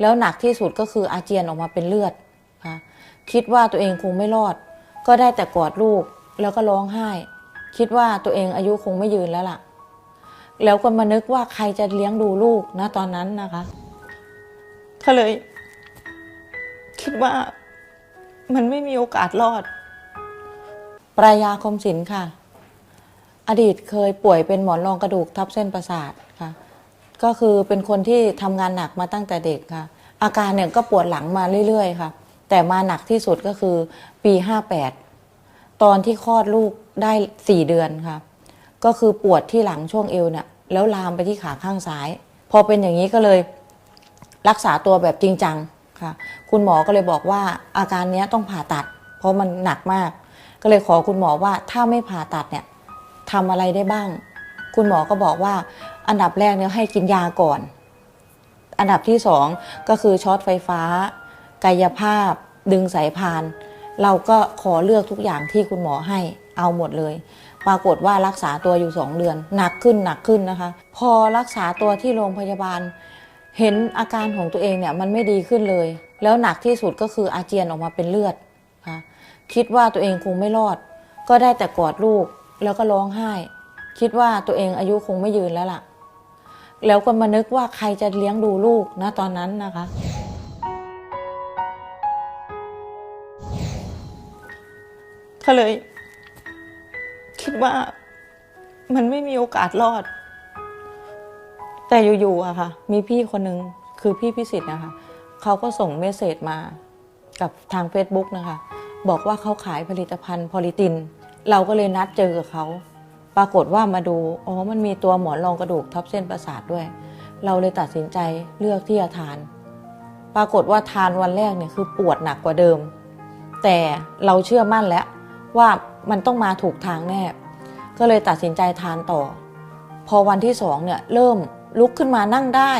แล้วหนักที่สุดก็คืออาเจียนออกมาเป็นเลือดค่ะคิดว่าตัวเองคงไม่รอด ก็ได้แต่กอดลูกแล้วก็ร้องไห้ คิดว่าตัวเองอายุคงไม่ยืนแล้วล่ะ แล้วก็มานึกว่าใครจะเลี้ยงดูลูกนะตอนนั้นนะคะก็เลย คิดว่ามันไม่มีโอกาสรอด ปรายาคมศิลค่ะ อดีตเคยป่วยเป็นหมอนรองกระดูกทับเส้นประสาท ก็คือเป็นคนที่ทำงานหนักมาตั้งแต่เด็กค่ะ อาการเนี่ยก็ปวดหลังมาเรื่อยๆค่ะ แต่มาหนักที่สุดก็คือปี 58 ตอนที่คลอดลูกได้ 4 เดือนค่ะ ก็คือปวดที่หลังช่วงเอวเนี่ยแล้วลามไปที่ขาข้างซ้าย พอเป็นอย่างนี้ก็เลยรักษาตัวแบบจริงจังค่ะ คุณหมอก็เลยบอกว่าอาการนี้ต้องผ่าตัด เพราะมันหนักมาก ก็เลยขอคุณหมอว่าถ้าไม่ผ่าตัดเนี่ยทำอะไรได้บ้าง คุณหมอก็บอกว่า อันดับแรกเนี่ยให้กินยาก่อน อันดับที่สองก็คือช็อตไฟฟ้า กายภาพ ดึงสายพาน เราก็ขอเลือกทุกอย่างที่คุณหมอให้เอาหมดเลย ปรากฏว่ารักษาตัวอยู่สองเดือน หนักขึ้นหนักขึ้นนะคะ พอรักษาตัวที่โรงพยาบาล เห็นอาการของตัวเองเนี่ยมันไม่ดีขึ้นเลย แล้วหนักที่สุดก็คืออาเจียนออกมาเป็นเลือดค่ะคิดว่าตัวเองคงไม่รอด ก็ได้แต่กอดลูกแล้วก็ร้องไห้ คิดว่าตัวเองอายุคงไม่ยืนแล้วล่ะ แล้วก็มานึกว่าใครจะเลี้ยงดูลูกนะตอนนั้นนะคะ ก็เลย คิดว่ามันไม่มีโอกาสรอด แต่อยู่ๆอะค่ะ มีพี่คนหนึ่งคือพี่พิสิทธิ์นะคะเขาก็ส่งเมสเซจมากับทาง Facebook นะคะ บอกว่าเขาขายผลิตภัณฑ์พอลิติน เราก็เลยนัดเจอกับเขา ปรากฏว่ามาดูอ๋อมันมีตัวหมอนรองกระดูกทับเส้นประสาทด้วย เราเลยตัดสินใจเลือกที่จะทาน ปรากฏว่าทานวันแรกเนี่ยคือปวดหนักกว่าเดิม แต่เราเชื่อมั่นแล้วว่ามันต้องมาถูกทางแน่ ก็เลยตัดสินใจทานต่อ พอวันที่สองเนี่ยเริ่มลุกขึ้นมานั่งได้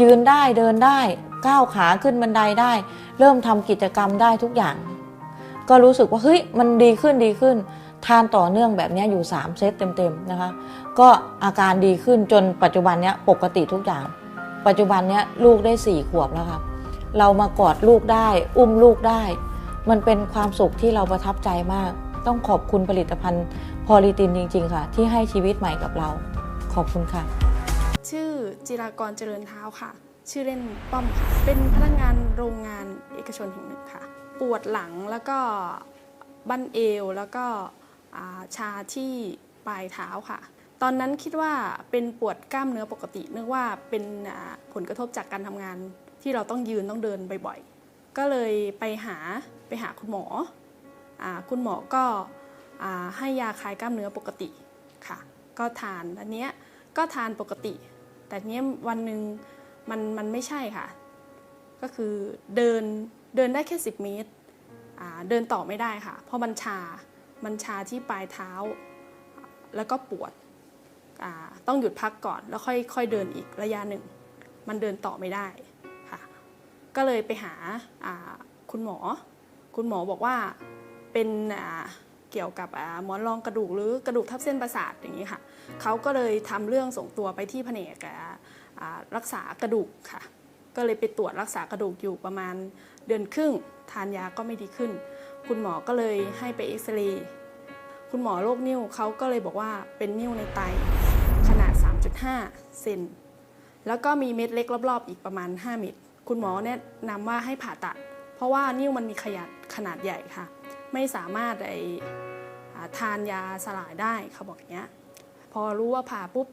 ยืนได้เดินได้ก้าวขาขึ้นบันไดได้ เริ่มทำกิจกรรมได้ทุกอย่าง ก็รู้สึกว่าเฮ้ยมันดีขึ้นดีขึ้น ทานต่อเนื่องแบบนี้อยู่ 3 เซตเต็มๆนะคะก็อาการดีขึ้นจนปัจจุบันเนี้ยปกติทุกอย่าง ปัจจุบันเนี้ยลูกได้สี่ขวบแล้วค่ะเรามากอดลูกได้ อุ้มลูกได้ มันเป็นความสุขที่เราประทับใจมาก ต้องขอบคุณผลิตภัณฑ์พอลิตินจริง ๆ ค่ะ ที่ให้ชีวิตใหม่กับเรา ขอบคุณค่ะ ชื่อจิรากรเจริญเท้าค่ะ ชื่อเล่นป้อมค่ะ เป็นพนักงานโรงงานเอกชนแห่งหนึ่งค่ะ ปวดหลังแล้วก็บั้นเอวแล้วก็ ชาที่ปลายเท้าค่ะ ตอนนั้นคิดว่าเป็นปวดกล้ามเนื้อปกตินึกว่าเป็นผลกระทบจากการทำงานที่เราต้องยืนต้องเดินบ่อยๆ ก็เลยไปหาไปหาคุณหมออคุณหมอก็ให้ยาคลายกล้ามเนื้อปกติค่ะ ก็ทานอันเนี้ยก็ทานปกติ แต่เนี้ยวันหนึ่งมันมันไม่ใช่ค่ะ ก็คือเดินเดินได้แค่ 10 เมตร เดินต่อไม่ได้ค่ะ เพราะมันชา มันชาที่ปลายเท้า แล้วก็ปวดต้องหยุดพักก่อนแล้วค่อยค่อยเดินอีกระยะหนึ่ง มันเดินต่อไม่ได้ค่ะก็เลยไปหาคุณหมอ คุณหมอบอกว่าเป็นเกี่ยวกับหมอนรองกระดูกหรือกระดูกทับเส้นประสาทอย่างนี้ค่ะเขาก็เลยทำเรื่องส่งตัวไปที่แผนกรักษากระดูกค่ะ ก็เลยไปตรวจรักษากระดูกอยู่ประมาณเดือนครึ่ง ทานยาก็ไม่ดีขึ้น คุณหมอก็เลยให้ไปเอ็กซเรย์คุณหมอโรคนิ้วเขาก็เลยบอกว่าเป็นนิ้วในไต ขนาด 3.5 เซนแล้วก็มีเม็ดเล็กรอบๆ อีกประมาณ 5 เม็ดคุณหมอแนะนำว่าให้ผ่าตัด เพราะว่านิ้วมันมีขยาดขนาดใหญ่ค่ะ ไม่สามารถไอทานยาสลายได้เขาบอกอย่างเงี้ยพอรู้ว่าผ่าปุ๊บ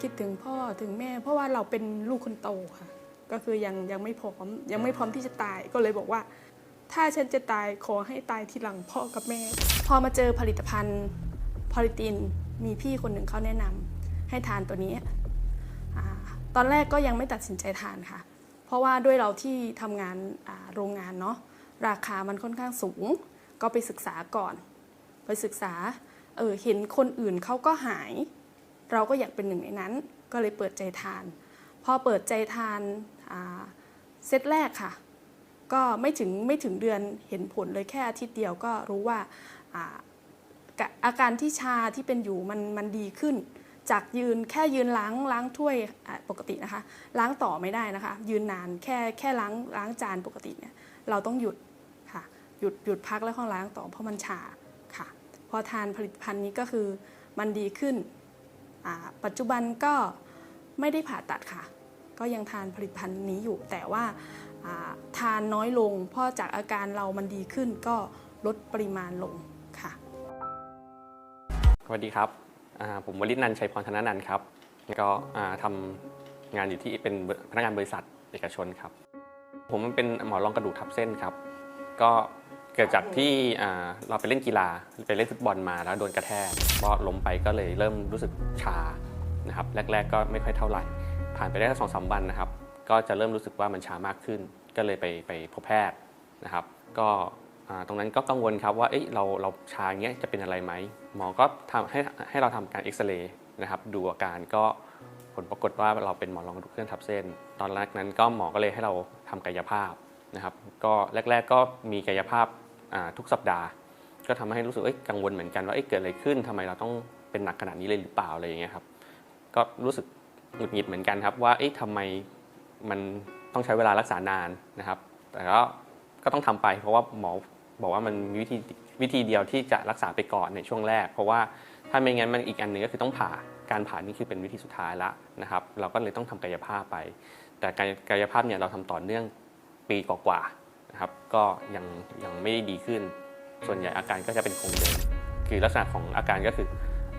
คิดถึงพ่อถึงแม่ เพราะว่าเราเป็นลูกคนโตค่ะ ก็คือยังยังไม่พร้อมยังไม่พร้อมที่จะตายก็เลยบอกว่า ถ้าฉันจะตายขอให้ตายทีหลังพ่อกับแม่ พอมาเจอผลิตภัณฑ์พอลิตินมีพี่คนหนึ่งเขาแนะนำให้ทานตัวนี้อตอนแรกก็ยังไม่ตัดสินใจทานค่ะ เพราะว่าด้วยเราที่ทำงานโรงงานเนาะราคามันค่อนข้างสูง ก็ไปศึกษาก่อน ไปศึกษาเออเห็นคนอื่นเขาก็หาย เราก็อยากเป็นหนึ่งในนั้น ก็เลยเปิดใจทาน พอเปิดใจทานเซตแรกค่ะ ก็ไม่ถึงไม่ถึงเดือนเห็นผลเลยแค่อาทิตย์เดียวก็รู้ว่าอาการที่ชาที่เป็นอยู่มันมันดีขึ้น จากยืนแค่ยืนล้างล้างถ้วยปกตินะคะ ล้างต่อไม่ได้นะคะ ยืนนานแค่แค่ล้างล้างจานปกติเนี่ยเราต้องหยุดค่ะหยุดหยุดพักแล้วค่อยล้างต่อเพราะมันชาค่ะพอทานผลิตภัณฑ์นี้ก็คือมันดีขึ้น ปัจจุบันก็ไม่ได้ผ่าตัดค่ะ ก็ยังทานผลิตภัณฑ์นี้อยู่แต่ว่า ทานน้อยลง เพราะจากอาการเรามันดีขึ้นก็ลดปริมาณลงค่ะ สวัสดีครับผมวลิตนันชัยพรธนนันครับก็ทำงานอยู่ที่เป็นพนักงานบริษัทเอกชนครับ ผมเป็นหมอรองกระดูกทับเส้นครับ ก็เกิดจากที่เราไปเล่นกีฬาไปเล่นฟุตบอลมาแล้วโดนกระแทกก็ล้มไปก็เลยเริ่มรู้สึกชานะครับแรก ๆ ก็ไม่ค่อยเท่าไหร่ ผ่านไปได้สองสามวันนะครับ ก็จะเริ่มรู้สึกว่ามันชามากขึ้น ก็เลยไปไปพบแพทย์นะครับ ก็ตรงนั้นก็กังวลครับว่าเอ้ยเราเราชาอย่างเงี้ยจะเป็นอะไรไหมหมอก็ทำให้ให้เราทำการเอ็กซเรย์นะครับ ดูอาการก็ผลปรากฏว่าเราเป็นหมอนรองกระดูกเคลื่อนทับเส้น ตอนแรกนั้นก็หมอก็เลยให้เราทำกายภาพนะครับ ก็แรก ๆ ก็มีกายภาพทุกสัปดาห์ ก็ทำให้รู้สึกเอ้ยกังวลเหมือนกันว่าเอ้ยเกิดอะไรขึ้นทำไมเราต้องเป็นหนักขนาดนี้เลยหรือเปล่าอะไรอย่างเงี้ยครับก็รู้สึกหงุดหงิดเหมือนกันครับว่าเอ๊ะทำไม มันต้องใช้เวลารักษานานนะครับ แต่ก็ก็ต้องทำไป เพราะว่าหมอบอกว่ามันมีวิธีวิธีเดียวที่จะรักษาไปก่อนในช่วงแรก เพราะว่าถ้าไม่งั้นมันอีกอันหนึ่งก็คือต้องผ่าการผ่านี่คือเป็นวิธีสุดท้ายละนะครับ เราก็เลยต้องทำกายภาพไป แต่กายกายภาพเนี่ยเราทำต่อเนื่องปีกว่าๆนะครับ ก็ยังยังไม่ได้ดีขึ้น ส่วนใหญ่อาการก็จะเป็นคงเดิมคือลักษณะของอาการก็คือ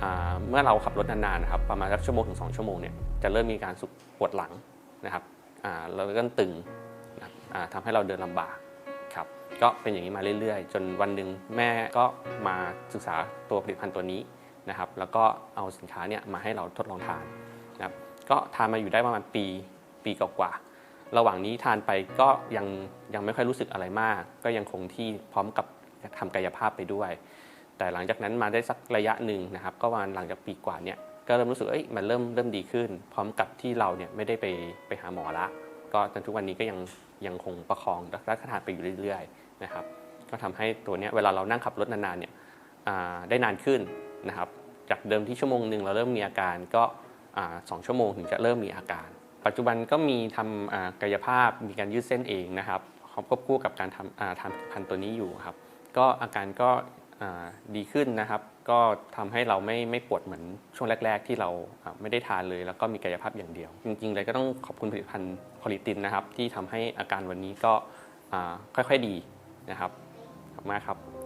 อเมื่อเราขับรถนานๆนะครับประมาณสักชั่วโมงถึง2ชั่วโมงเนี่ยจะเริ่มมีการสุกปวดหลังนะครับ แล้วก็ตึงนะครับอ่าทำให้เราเดินลำบากครับก็เป็นอย่างนี้มาเรื่อยๆ จนวันหนึ่งแม่ก็มาศึกษาตัวผลิตภัณฑ์ตัวนี้นะครับแล้วก็เอาสินค้าเนี่ยมาให้เราทดลองทานนะครับก็ทานมาอยู่ได้ประมาณปีปีกว่าๆระหว่างนี้ทานไปก็ยังยังไม่ค่อยรู้สึกอะไรมาก ก็ยังคงที่พร้อมกับทำกายภาพไปด้วย แต่หลังจากนั้นมาได้สักระยะหนึ่งนะครับ ก็ประมาณหลังจากปีกว่าเนี่ย ก็เริ่มรู้สึกเอ้ยมันเริ่มเริ่มดีขึ้น พร้อมกับที่เราเนี่ยไม่ได้ไปไปหาหมอละ ก็จนทุกวันนี้ก็ยังยังคงประคองรักษาทานไปอยู่เรื่อยๆนะครับ ก็ทำให้ตัวเนี้ยเวลาเรานั่งขับรถนานๆเนี่ยได้นานขึ้นนะครับ จากเดิมที่ชั่วโมงหนึ่งเราเริ่มมีอาการก็สองชั่วโมงถึงจะเริ่มมีอาการ ปัจจุบันก็มีทำอ่ากายภาพมีการยืดเส้นเองนะครับควบคู่กับการทำทานผลิตภัณฑ์ตัวนี้อยู่ครับ ก็อาการก็ดีขึ้นนะครับ ก็ทำให้เราไม่ไม่ปวดเหมือนช่วงแรก ๆ ที่เราไม่ได้ทานเลย แล้วก็มีกายภาพอย่างเดียว จริง ๆ เลยก็ต้องขอบคุณผลิตภัณฑ์พอลิตินนะครับ ที่ทำให้อาการวันนี้ก็ค่อยๆดีนะครับขอบคุณมากครับ